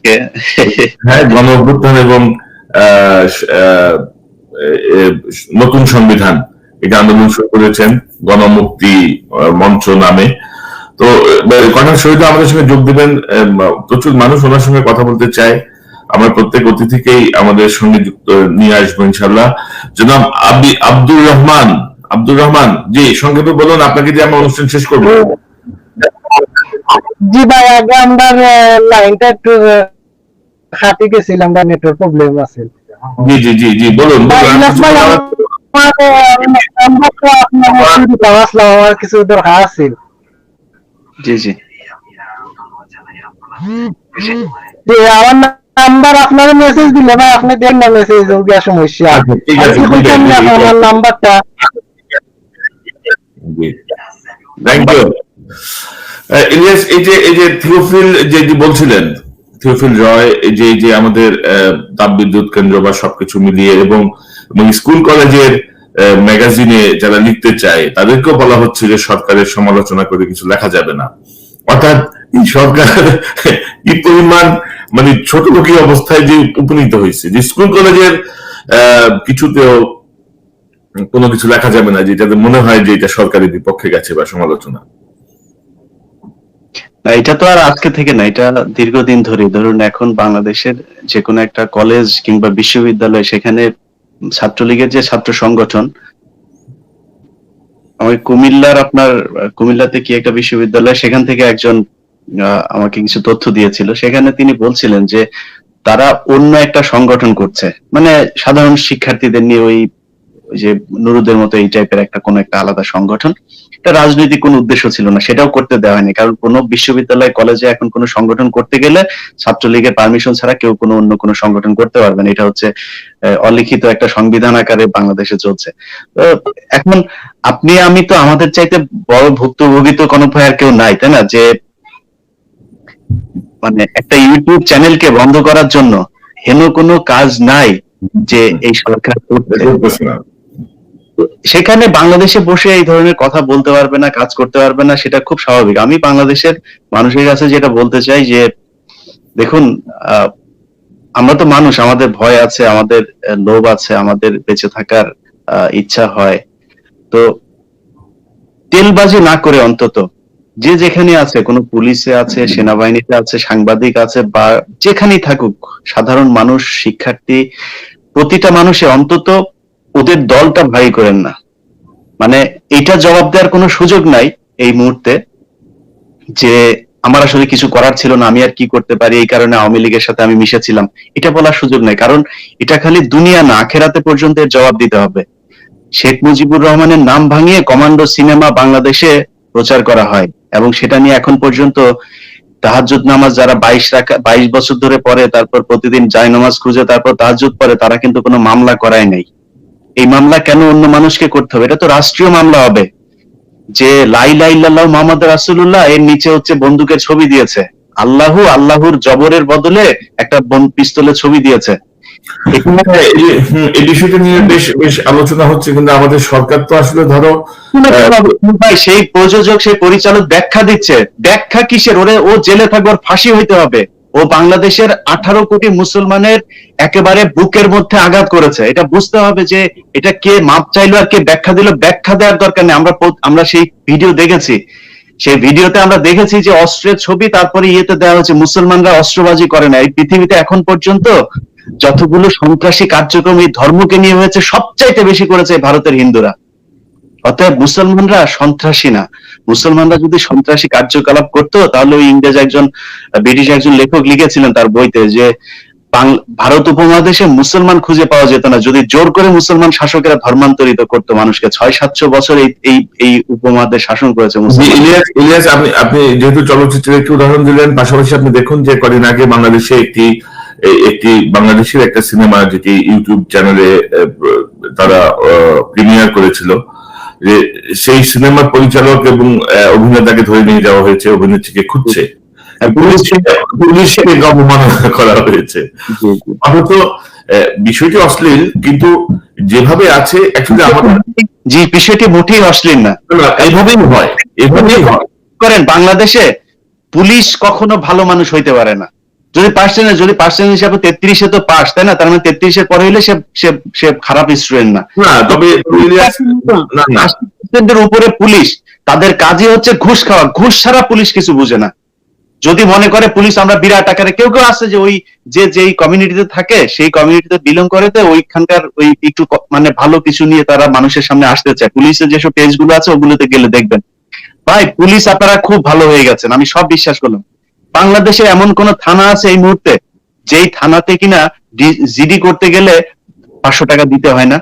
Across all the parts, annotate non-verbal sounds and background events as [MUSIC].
আজকে। হ্যাঁ এবং নতুন সংবিধান, এটা আন্দোলন শুরু করেছেন গণমুক্তি মঞ্চ নামে। তো কর্নেল শহীদ আমাদের সঙ্গে যোগ দিবেন প্রচুর মানুষ ওনার সঙ্গে কথা বলতে চায়। আমরা প্রত্যেক অতিথিকেই আমাদের সঙ্গে যুক্ত, নিয়ে আসব ইনশাল্লাহ জনাব আবি, আব্দুর রহমান আব্দুর রহমান, জি, সংক্ষেপে বলুন, আপনাকে দিয়ে আমরা অনুষ্ঠান শেষ করব। জি ভাই আগে আমরা লাইনটা একটু হাতে গেছিলাম বা নেটওয়ার্ক প্রবলেম আছে। জি জি জি জি বলুন আমার, আমার কিছু দরকার আছে। জি জি। যে আমার নাম্বার আপনার মেসেজ দিলে ভাই আপনি দেন না মেসেজ সমস্যা। আচ্ছা। আমার নাম্বারটা থ্যাংক ইউ ইলিয়াস, এই যে এই যে থিওফিল যে বলছিলেন, থিওফিল রয় যে যে আমাদের কেন্দ্র বা সবকিছু মিলিয়ে এবং স্কুল কলেজের ম্যাগাজিনে যারা লিখতে চায়, তাদেরকেও বলা হচ্ছে যে সরকারের সমালোচনা করে কিছু লেখা যাবে না। অর্থাৎ সরকার [LAUGHS] কি পরিমাণ মানে ছোট লোকী অবস্থায় যে উপনীত হয়েছে, যে স্কুল কলেজের কিছুতেও কোনো কিছু লেখা যাবে না যে মনে হয় যে এটা সরকারের বিপক্ষে গেছে বা সমালোচনা। এটা তো আর আজকে থেকে না, এটা দীর্ঘদিন ধরে। ধরুন এখন বাংলাদেশের যে কোনো একটা কলেজ কিংবা বিশ্ববিদ্যালয়, সেখানে ছাত্রলীগের যে ছাত্র সংগঠন আমি কুমিল্লার আপনার, কুমিল্লাতে কি একটা বিশ্ববিদ্যালয়, সেখান থেকে একজন আমাকে কিছু তথ্য দিয়েছিল। সেখানে তিনি বলছিলেন যে তারা অন্য একটা সংগঠন করছে। মানে সাধারণ শিক্ষার্থীদের নিয়ে ওই যে নুরুদের মতো এই টাইপের একটা কোন একটা আলাদা সংগঠন। এটা রাজনৈতিক কোনো উদ্দেশ্য ছিল না, সেটাও করতে দেওয়া হয়নি। কারণ কোনো বিশ্ববিদ্যালয়, কলেজে এখন কোনো সংগঠন করতে গেলে ছাত্রলীগের পারমিশন ছাড়া কেউ কোনো অন্য কোনো সংগঠন করতে পারবে না। এটা হচ্ছে অলিখিত একটা সংবিধান আকারে বাংলাদেশে চলছে। তো এখন আপনি, আমি তো আমাদের চাইতে বড় ভুক্তভোগী তো কোনো ভয় আর কেউ নাই, তাই না? যে মানে একটা ইউটিউব চ্যানেলকে বন্ধ করার জন্য হেন কোনো কাজ নাই যে এই সরকার। সেখানে বাংলাদেশে বসে এই ধরনের কথা বলতে পারবে না, কাজ করতে পারবে না, সেটা খুব স্বাভাবিক। আমি বাংলাদেশের মানুষের কাছে যেটা বলতে চাই যে, দেখুন আমরা তো মানুষ, আমাদের ভয় আছে, আমাদের লোভ আছে, আমাদের বেঁচে থাকার ইচ্ছা হয়। তো তেলবাজি না করে অন্তত যে যেখানে আছে, কোনো পুলিশে আছে, সেনাবাহিনীতে আছে, সাংবাদিক আছে, বা যেখানেই থাকুক, সাধারণ মানুষ, শিক্ষার্থী, প্রতিটা মানুষে অন্তত ওদের দলটা ভারী করেন না। মানে এটা জবাব দেওয়ার কোনো সুযোগ নাই এই মুহূর্তে যে আমার আসলে কিছু করার ছিল না, আমি আর কি করতে পারি, এই কারণে আওয়ামী লীগের সাথে আমি মিশেছিলাম। এটা বলার সুযোগ নাই, কারণ এটা খালি দুনিয়া না, আখেরাতে পর্যন্ত এর জবাব দিতে হবে। শেখ মুজিবুর রহমানের নাম ভাঙিয়ে কমান্ডো সিনেমা বাংলাদেশে প্রচার করা হয় এবং সেটা নিয়ে এখন পর্যন্ত তাহাজুদ নামাজ যারা বাইশ রাখা, বাইশ বছর ধরে পড়ে, তারপর প্রতিদিন জায় নামাজ খুঁজে, তারপর তাহাজুদ পড়ে, তারা কিন্তু কোনো মামলা করায় নাই। এই মামলা কেন অন্য মানুষকে করতে হবে? এটা তো রাষ্ট্রীয় মামলা হবে। যে লাই লাই লাল্লাহ মোহাম্মদ রাসুল্লাহ এর নিচে হচ্ছে বন্দুকের ছবি দিয়েছে। আল্লাহ আল্লাহর জবরের বদলে একটা বন- পিস্তলের ছবি দিয়েছে। এই বিষয়টা নিয়ে বেশ বেশ আলোচনা হচ্ছে কিন্তু আমাদের সরকার তো আসলে ধরো ভাই সেই প্রযোজক সেই পরিচালক ব্যাখ্যা দিচ্ছে। ব্যাখ্যা কিসের? ওরে ও জেলে থাকবে ওর ফাঁসি হইতে হবে। ও বাংলাদেশের আঠারো কোটি মুসলমানের একেবারে বুকের মধ্যে আঘাত করেছে। এটা বুঝতে হবে যে এটা কে মাপ চাইলো আর কে ব্যাখ্যা দিল। ব্যাখ্যা দেওয়ার দরকার নেই। আমরা আমরা সেই ভিডিও দেখেছি। সেই ভিডিওতে আমরা দেখেছি যে অস্ত্রের ছবি, তারপরে ইয়েতে দেওয়া হয়েছে, মুসলমানরা অস্ত্রবাজি করে না। এই পৃথিবীতে এখন পর্যন্ত যতগুলো সন্ত্রাসী কার্যক্রম, এই ধর্মকে নিয়ে হয়েছে, সবচাইতে বেশি করেছে ভারতের হিন্দুরা। অতএব মুসলমানরা সন্ত্রাসী না। মুসলমানরা যদি সন্ত্রাসী কার্যকলাপ করতো তাহলে ওই ইংরেজ একজন ব্রিটিশ একজন লেখক লিখেছিলেন তার বইতে যে ভারত উপমহাদেশে মুসলমান খুঁজে পাওয়া যেত না। যদি জোর করে মুসলমান শাসকেরা ধর্মান্তরিত করতো মানুষকে ছয় সাতশো বছর এই এই উপমহাদেশ শাসন করেছে ইলিয়াস ইলিয়াস আপনি আপনি যেহেতু চলচ্চিত্রের একটি উদাহরণ দিলেন পাশাপাশি আপনি দেখুন যে কদিন আগে বাংলাদেশে একটি একটি বাংলাদেশের একটা সিনেমা যেটি ইউটিউব চ্যানেলে আহ, তারা প্রিমিয়ার করেছিল যে সেই সিনেমার পরিচালক এবং অভিনেতাকে ধরে নিয়ে যাওয়া হয়েছে অভিনেত্রীকে খুঁজছে। পুলিশকে পুলিশকে অবমাননা করা হয়েছে। অথচ বিষয়টি অশ্লীল কিন্তু যেভাবে আছে জি বিষয়টি মোটেই অশ্লীল না। না, এইভাবেই হয় এভাবেই হয়। করেন বাংলাদেশে পুলিশ কখনো ভালো মানুষ হইতে পারে না। যদি পার্সেন্টেজ যদি পার্সেন্টেজ হিসাবে তেত্রিশে তো পাস তাই না? তার মানে তেত্রিশের পরে হইলে সে সে সে খারাপ স্টুডেন্ট না। না তবে পার্সেন্টের উপরে পুলিশ তাদের কাজই হচ্ছে ঘুষ খাওয়া। ঘুষ ছাড়া পুলিশ কিছু বুঝে না। যদি মনে করে পুলিশ আমরা বিরাট আকারে কেউ কেউ আছে যে ওই যে যেই কমিউনিটিতে থাকে সেই কমিউনিটিতে বিলং করে তো ওইখানকার ওই একটু মানে ভালো কিছু নিয়ে তারা মানুষের সামনে আসতে চায়। পুলিশের যেসব পেজগুলো আছে ওগুলোতে গেলে দেখবেন। ভাই পুলিশ আপনারা খুব ভালো হয়ে গেছেন আমি সব বিশ্বাস করলাম। বাংলাদেশে এমন কোন থানা আছে এই মুহূর্তে যেই থানাতে কিনা জিডি করতে গেলে পাঁচশো টাকা দিতে হয় না?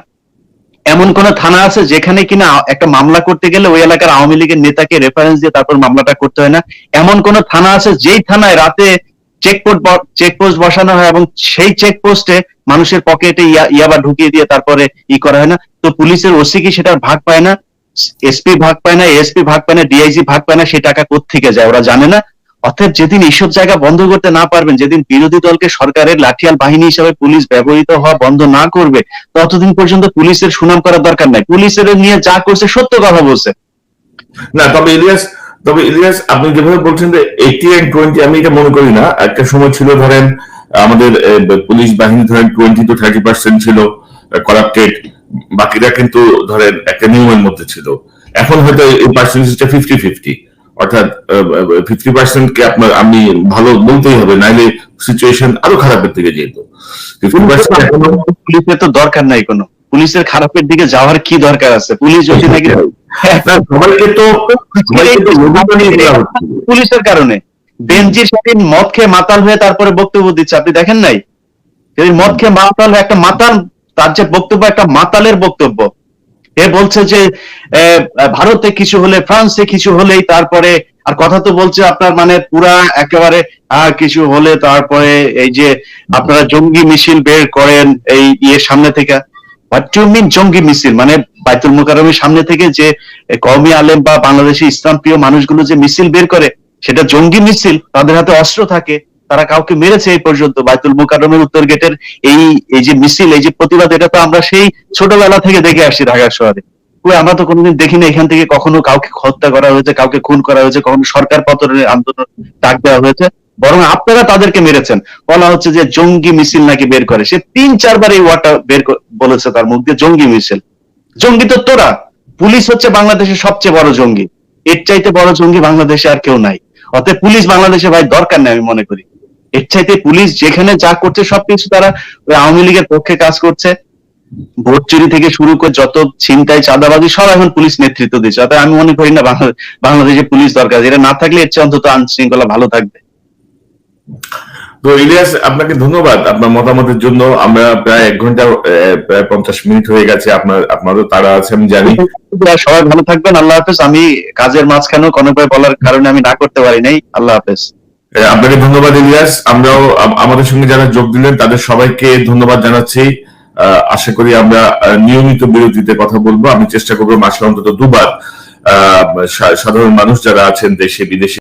এমন কোন থানা আছে যেখানে কিনা একটা মামলা করতে গেলে ওই এলাকার আওয়ামী লীগের নেতাকে রেফারেন্স দিয়ে তারপর মামলাটা করতে হয় না? এমন কোন থানা আছে যেই থানায় রাতে চেকপোস্ট চেকপোস্ট বসানো হয় এবং সেই চেকপোস্টে মানুষের পকেটে ইয়াবা ঢুকিয়ে দিয়ে তারপরে ই করা হয় না? তো পুলিশের ওসি কি সেটার ভাগ পায় না? এসপি ভাগ পায় না এসপি ভাগ পায় না ডিআইজি ভাগ পায় না সেই টাকা কোত্থেকে যায়? ওরা জানে না। অর্থাৎ যেদিন এইসব জায়গা বন্ধ করতে না পারবেন, যেদিন বিরোধী দলকে সরকারের লাঠিয়াল বাহিনী হিসেবে পুলিশ ব্যবহৃত হওয়া বন্ধ না করবে, ততদিন পর্যন্ত পুলিশের সুনাম করার দরকার নাই। পুলিশের নিয়ে যা করছে সত্য কথা বলছে। না, তবে ইলিয়াস তবে ইলিয়াস, আপনি যেভাবে বলছেন যে এইটি এন্ড টোয়েন্টি আমি এটা মনে করি না। একটা সময় ছিল, ধরেন, আমাদের পুলিশ বাহিনী, ধরেন টোয়েন্টি টু থার্টি পার্সেন্ট ছিল করাপ্টেড বাকিরা কিন্তু, ধরেন, একটা নিয়মের মধ্যে ছিল। এখন হয়তো এই পার্সেন্টেজটা ফিফটি ফিফটি অর্থাৎ ফিফটি পার্সেন্ট কে আপনার আমি ভালো বলতেই হবে নাইলে সিচুয়েশন আরও খারাপের দিকে যেত। ফিফটি পার্সেন্ট পুলিশের তো দরকার নাই কোনো। পুলিশের খারাপের দিকে যাওয়ার কি দরকার আছে? পুলিশ যদি নাকি সবাইকে তো। পুলিশের কারণে বেঞ্জির সেদিন মদ খেয়ে মাতাল হয়ে তারপরে বক্তব্য দিচ্ছে। আপনি দেখেন নাই? সেদিন মদ খেয়ে মাতাল হয়ে একটা মাতাল তার যে বক্তব্য একটা মাতালের বক্তব্য। এ বলছে যে ভারতে কিছু হলে, ফ্রান্সে কিছু হলেই তারপরে, আর কথা তো বলছে আপনার মানে পুরা একেবারে কিছু হলে তারপরে এই যে আপনারা জঙ্গি মিছিল বের করেন এই ইয়ের সামনে থেকে। হোয়াট টু মিন জঙ্গি মিছিল? মানে বাইতুল মোকারমের সামনে থেকে যে কওমি আলেম বা বাংলাদেশি ইসলাম প্রিয় মানুষগুলো যে মিছিল বের করে, সেটা জঙ্গি মিছিল, তাদের হাতে অস্ত্র থাকে। তারা কাউকে মেরেছে এই পর্যন্ত, বাইতুল মোকারমের উত্তর গেটের এই এই যে মিছিল, এই যে প্রতিবাদ, এটা তো আমরা সেই ছোটবেলা থেকে দেখে আসছি ঢাকা শহরে। আমরা তো কোনোদিন দেখিনি এখান থেকে কখনো কাউকে হত্যা করা হয়েছে, কাউকে খুন করা হয়েছে, কখনো সরকার পতনের আন্দোলন ডাক দেওয়া হয়েছে, বরং আপনারা তাদেরকে মেরেছেন। বলা হচ্ছে যে জঙ্গি মিছিল নাকি বের করে। সে তিন, চারবার এই ওয়ার্ডটা বের বলেছে তার মুখ দিয়ে, জঙ্গি মিছিল। জঙ্গি তো তোরা। পুলিশ হচ্ছে বাংলাদেশের সবচেয়ে বড় জঙ্গি। এর চাইতে বড় জঙ্গি বাংলাদেশে আর কেউ নাই। অতএব পুলিশ বাংলাদেশে ভাই দরকার নেই, আমি মনে করি। এর চাইতে পুলিশ যেখানে যা করছে সবকিছু তারা ওই আওয়ামী লীগের পক্ষে কাজ করছে। ভোট চুরি থেকে শুরু করে যত ছিনতাই চাঁদাবাজি সব এখন পুলিশ নেতৃত্ব দিচ্ছে। অতএব আমি মনে করি না বাংলাদেশে পুলিশ দরকার। এটা না থাকলে এর চেয়ে অন্তত আইন শৃঙ্খলা ভালো থাকবে। তো ইলিয়াস আপনাকে ধন্যবাদ। আপনার মতামতের জন্য আমরা প্রায় এক ঘণ্টা প্রায় পঞ্চাশ মিনিট হয়ে গেছে। আপনার আপনারও তারা আছে আমি জানি। সবাই ভালো থাকবেন। আল্লাহ হাফেজ। আমি কাজের মাঝখানেও কোনো বলার কারণে আমি না করতে পারি নাই। আল্লাহ হাফেজ। আপনাকে ধন্যবাদ, ইলিয়াস। আমরাও আমাদের সঙ্গে যারা যোগ দিলেন, তাদের সবাইকে ধন্যবাদ জানাচ্ছি। আশা করি আমরা নিয়মিত বিরতিতে কথা বলব। আমি চেষ্টা করব মাসে অন্তত দুবার সাধারণ মানুষ যারা আছেন দেশে, বিদেশে